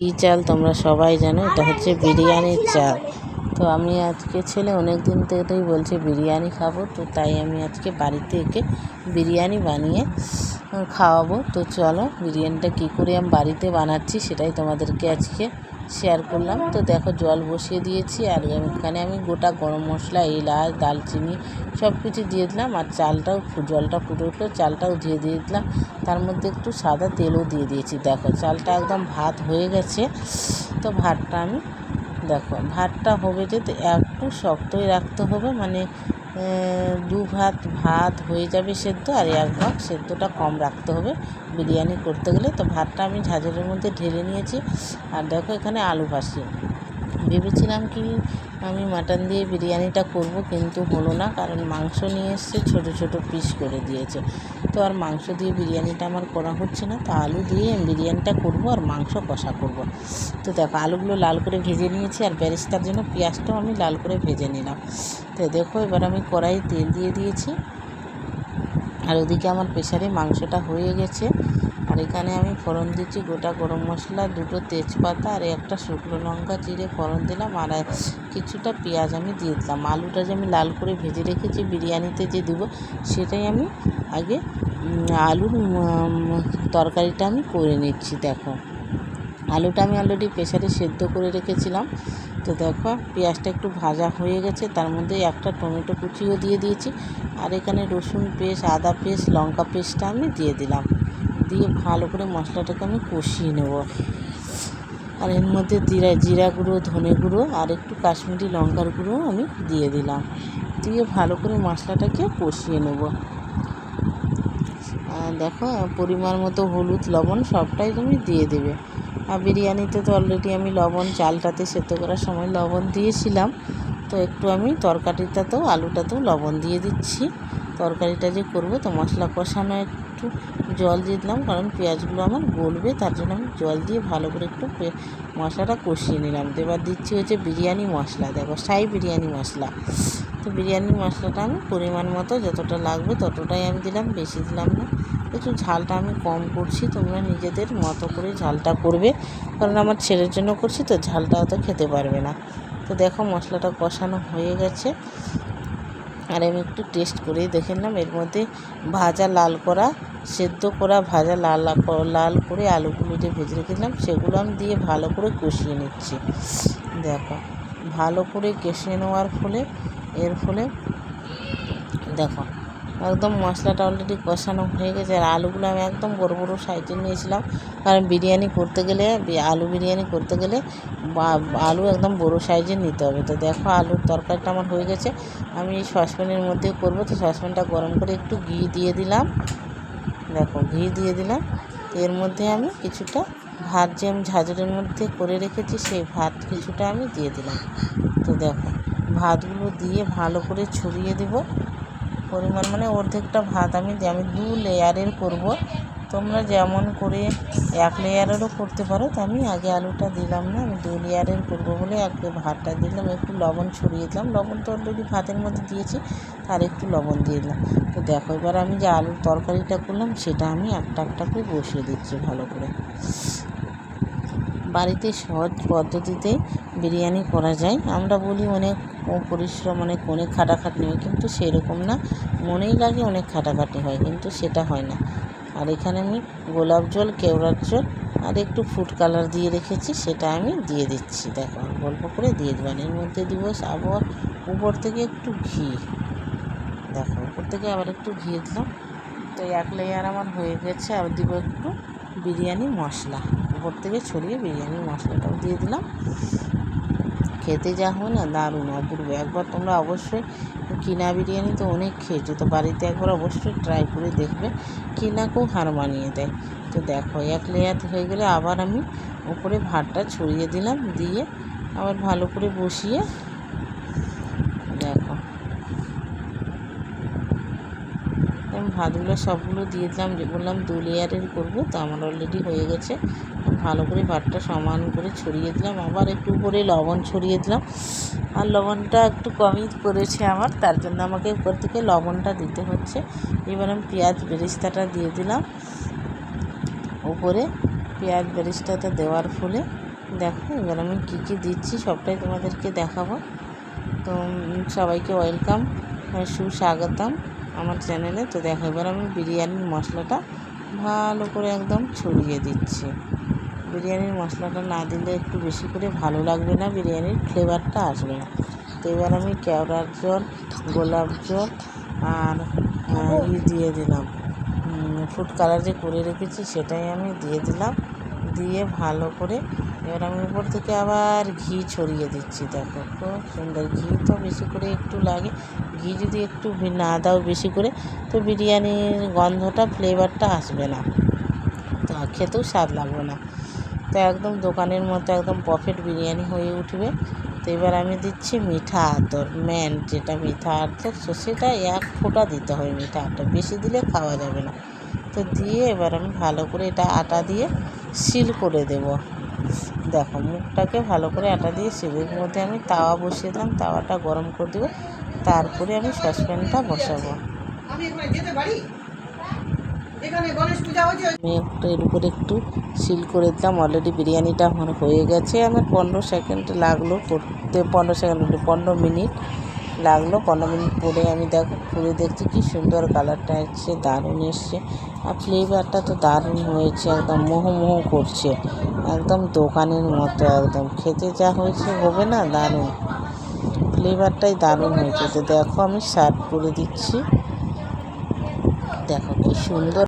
কী চাল তোমরা সবাই জানো? এটা হচ্ছে বিরিয়ানির চাল। তো আমি আজকে ছেলে অনেক দিন থেকেই বলছে বিরিয়ানি খাব, তো তাই আমি আজকে বাড়িতে একে বিরিয়ানি বানিয়ে খাওয়াবো। তো চলো বিরিয়ানিটা কী করে আমি বাড়িতে বানাচ্ছি সেটাই তোমাদেরকে আজকে শেয়ার করলাম। তো দেখো জল বসিয়ে দিয়েছি আর এখানে আমি গোটা গরম মশলা, এলাচ দালচিনি সব কিছু দিয়ে দিলাম। আর চালটাও জলটা ফুটে উঠল, চালটাও দিয়ে দিয়ে দিলাম। তার মধ্যে একটু সাদা তেলও দিয়ে দিয়েছি। দেখো চালটা একদম ভাত হয়ে গেছে, তো ভাতটা আমি দেখো, ভাতটা হবে যেতে একটু শক্তই রাখতে হবে মানে দু ভাত ভাত হয়ে যাবে সেদ্ধ আর এক ভাগ সেদ্ধটা কম রাখতে হবে বিরিয়ানি করতে গেলে। তো ভাতটা আমি ঝাঁঝরের মধ্যে ঢেলে নিয়েছি। আর দেখো এখানে আলু ভাসি ভেবেছিলাম কি আমি মাটন দিয়ে বিরিয়ানিটা করব, কিন্তু হলো না, কারণ মাংস নিয়ে এসছে, ছোটো ছোটো পিস করে দিয়েছে। তো আর মাংস দিয়ে বিরিয়ানিটা আমার করা হচ্ছে না, তো আলু দিয়ে বিরিয়ানিটা করব আর মাংস কষা করব। তো দেখো, আলুগুলো লাল করে ভেজে নিয়েছি, আর ব্যারিস্তার জন্য পেঁয়াজটাও আমি লাল করে ভেজে নিলাম। তো দেখো, এবার আমি কড়াই তেল দিয়ে দিয়েছি, আর ওদিকে আমার প্রেশারে মাংসটা হয়ে গেছে। এখানে আমি ফোড়ন দিচ্ছি গোটা গরম মশলা, দুটো তেজপাতা আর একটা শুকনো লঙ্কা চিড়ে ফোড়ন দিলাম আর কিছুটা পেঁয়াজ আমি দিয়ে দিলাম। আলুটা যে আমি লাল করে ভেজে রেখেছি বিরিয়ানিতে যে দেবো সেটাই আমি আগে আলুর তরকারিটা আমি করে নিচ্ছি, দেখো। আলুটা আমি অলরেডি প্রেশারে সেদ্ধ করে রেখেছিলাম। তো দেখো, পেঁয়াজটা একটু ভাজা হয়ে গেছে, তার মধ্যে একটা টমেটো কুচিও দিয়ে দিয়েছি। আর এখানে রসুন পেস্ট, আদা পেস্ট, লঙ্কা পেস্টটা আমি দিয়ে দিলাম। দিয়ে ভালো করে মশলাটাকে আমি কষিয়ে নেব। আর এর মধ্যে জিরা জিরা গুঁড়ো, ধনে গুঁড়ো আর একটু কাশ্মীরি লঙ্কার গুঁড়ো আমি দিয়ে দিলাম। দিয়ে ভালো করে মশলাটাকে কষিয়ে নেব। দেখো, পরিমাণ মতো হলুদ, লবণ সবটাই তুমি দিয়ে দেবে। আর বিরিয়ানিতে তো অলরেডি আমি লবণ, চালটাতে সেদ্ধ করার সময় লবণ দিয়েছিলাম। তো একটু আমি তরকারিটাতেও, আলুটাতেও লবণ দিয়ে দিচ্ছি। তরকারিটা যে করব, তো মশলা কষানো একটু জল দিয়ে দিলাম, কারণ পেঁয়াজগুলো আমার গলবে, তার জন্য আমি জল দিয়ে ভালো করে একটু মশলাটা কষিয়ে নিলাম। তো এবার দিচ্ছি হচ্ছে বিরিয়ানি মশলা। দেখো, সাই বিরিয়ানি মশলা। তো বিরিয়ানি মশলাটা আমি পরিমাণ মতো যতটা লাগবে ততটাই আমি দিলাম, বেশি দিলাম না। একটু ঝালটা আমি কম করছি, তোমরা নিজেদের মতো করে ঝালটা করবে, কারণ আমার ছেলের জন্য করছি, তো ঝালটা অত খেতে পারবে না। তো দেখো, মশলাটা কষানো হয়ে গেছে। আর আমি একটু টেস্ট করে দেখে নিলাম এর মধ্যে ভাজা লাল করা, সেদ্ধ করা ভাজা লাল লাল করে আলুগুলো যে ভেজে রেখেছিলাম, সেগুলো আমি দিয়ে ভালো করে কষিয়ে নিচ্ছি। দেখো, ভালো করে কষিয়ে নেওয়ার ফলে, এর ফলে, দেখো একদম মশলাটা অলরেডি কষানো হয়ে গেছে আর আলুগুলো আমি একদম বড় বড় সাইজে নিয়েছিলাম। কারণ বিরিয়ানি করতে গেলে আলু বিরিয়ানি করতে গেলে আলু একদম বড় সাইজের নিতে হবে। তো দেখো আলুর তরকারিটা আমার হয়ে গেছে। আমি সসপ্যানের মধ্যে করব। তো সসপ্যানটা গরম করে একটু ঘি দিয়ে দিলাম। দেখো ঘি দিয়ে দিলাম। এর মধ্যে আমি কিছুটা ভাত যে আমি ঝাঁঝরের মধ্যে করে রেখেছি, সেই ভাত কিছুটা আমি দিয়ে দিলাম। তো দেখো ভাতগুলো দিয়ে ভালো করে ছড়িয়ে দেব। পরিমাণ মানে অর্ধেকটা ভাত আমি আমি দু লেয়ারের করব। তোমরা যেমন করে এক লেয়ারেরও করতে পারো, তো আমি আগে আলুটা দিলাম না, আমি দু লেয়ারের করব বলে আগে ভাতটা দিলাম, একটু লবণ ছড়িয়ে দিলাম। লবণ তো অলরেডি ভাতের মধ্যে দিয়েছি, আর একটু লবণ দিয়ে দিলাম। তো দেখো, এবার আমি যে আলুর তরকারিটা করলাম, সেটা আমি একটা একটা করে বসিয়ে দিচ্ছি ভালো করে। বাড়িতে সহজ পদ্ধতিতে বিরিয়ানি করা যায়। আমরা বলি অনেক পরিশ্রম, অনেক অনেক খাটাখাটনি হয়, কিন্তু সেরকম না। মনেই লাগে অনেক খাটাখাটনি হয়, কিন্তু সেটা হয় না। আর এখানে আমি গোলাপ জল, কেওড়ার জল আর একটু ফুড কালার দিয়ে রেখেছি, সেটা আমি দিয়ে দিচ্ছি। দেখো অল্প করে দিয়ে দেবেন এর মধ্যে দিব আবার উপর থেকে একটু ঘি। দেখো, উপর থেকে আবার একটু ঘি দিলাম। তো এক লেয়ার আমার হয়ে গেছে, আর দিব একটু বিরিয়ানি মশলা। উপর থেকে ছড়িয়ে বিরিয়ানি মশলাটাও দিয়ে দিলাম। খেতে যা হয় না, দারুণ, অপূর্ব। একবার তোমরা অবশ্যই কিনা বিরিয়ানি তো অনেক খেয়েছো, তো বাড়িতে একবার অবশ্যই ট্রাই করে দেখবে কিনাকেও হার মানিয়ে দেয়। তো দেখো, এক লেয়ার হয়ে গেলে আবার আমি উপরে ভাতটা ছড়িয়ে দিলাম, দিয়ে আবার ভালো করে বসিয়ে দেখো আমি ভাতগুলো সবগুলো দিয়ে দিলাম, যে বললাম দু লেয়ারের করব, তো আমার অলরেডি হয়ে গেছে। ভালো করে ভাতটা সমান করে ছড়িয়ে দিলাম, আবার একটু উপরে লবণ ছড়িয়ে দিলাম। আর লবণটা একটু কমই করেছে আমার, তার জন্য আমাকে উপর থেকে লবণটা দিতে হচ্ছে। এবার আমি পেঁয়াজ বেরেস্তাটা দিয়ে দিলাম। উপরে পেঁয়াজ বেরেস্তাটা দেওয়ার ফলে, দেখো এবার আমি কী কী দিচ্ছি সবটাই তোমাদেরকে দেখাবো। তো সবাইকে ওয়েলকাম সুস্বাগতম। আমার চ্যানেলে। তো দেখো, এবার আমি বিরিয়ানির মশলাটা ভালো করে একদম ছড়িয়ে দিচ্ছি। বিরিয়ানির মশলাটা না দিলে একটু বেশি করে ভালো লাগবে না, বিরিয়ানির ফ্লেভারটা আসবে না। তো এবার আমি কেওড়ার জল, গোলাপ জল আর ই দিয়ে দিলাম। ফুড কালার যে করে রেখেছি সেটাই আমি দিয়ে দিলাম। দিয়ে ভালো করে এবার আমি উপর থেকে আবার ঘি ছড়িয়ে দিচ্ছি, দেখো। খুব সুন্দর ঘি তো বেশি করে একটু লাগে। ঘি যদি একটু না দাও বেশি করে, তো বিরিয়ানির গন্ধটা ফ্লেভারটা আসবে না। তো খেতেও স্বাদ লাগবে না। তো একদম দোকানের মতো একদম পফেট বিরিয়ানি হয়ে উঠবে। তো এবার আমি দিচ্ছি মিঠা আতর। ম্যান যেটা মিঠা আতর, তো সেটা এক ফোঁটা দিতে হবে মিঠা আতর। বেশি দিলে খাওয়া যাবে না। তো দিয়ে এবার আমি ভালো করে এটা আটা দিয়ে সিল করে দেব। দেখো, মুখটাকে ভালো করে আটা দিয়ে সিলের মধ্যে আমি তাওয়া বসিয়ে দিলাম, তাওয়াটা গরম করে দেবো। তারপরে আমি সসপ্যানটা বসাবো। আমি একটু এর উপরে একটু সিল করে দিলাম। অলরেডি বিরিয়ানিটা আমার হয়ে গেছে। আমার পনেরো সেকেন্ড লাগল করতে, পনেরো সেকেন্ড পনেরো মিনিট। লাগল। পনেরো মিনিট পরে আমি দেখো পুরো দেখছি কি সুন্দর কালারটা এসছে, দারুণ এসছে। আর ফ্লেভারটা তো দারুণ হয়েছে, একদম মোহ মোহ করছে। একদম দোকানের মতো, একদম। খেতে যা হয়েছে হবে না? দারুণ। ফ্লেভারটাই দারুণ হয়েছে। তো দেখো আমি সার্ভ করে দিচ্ছি। দেখো কি সুন্দর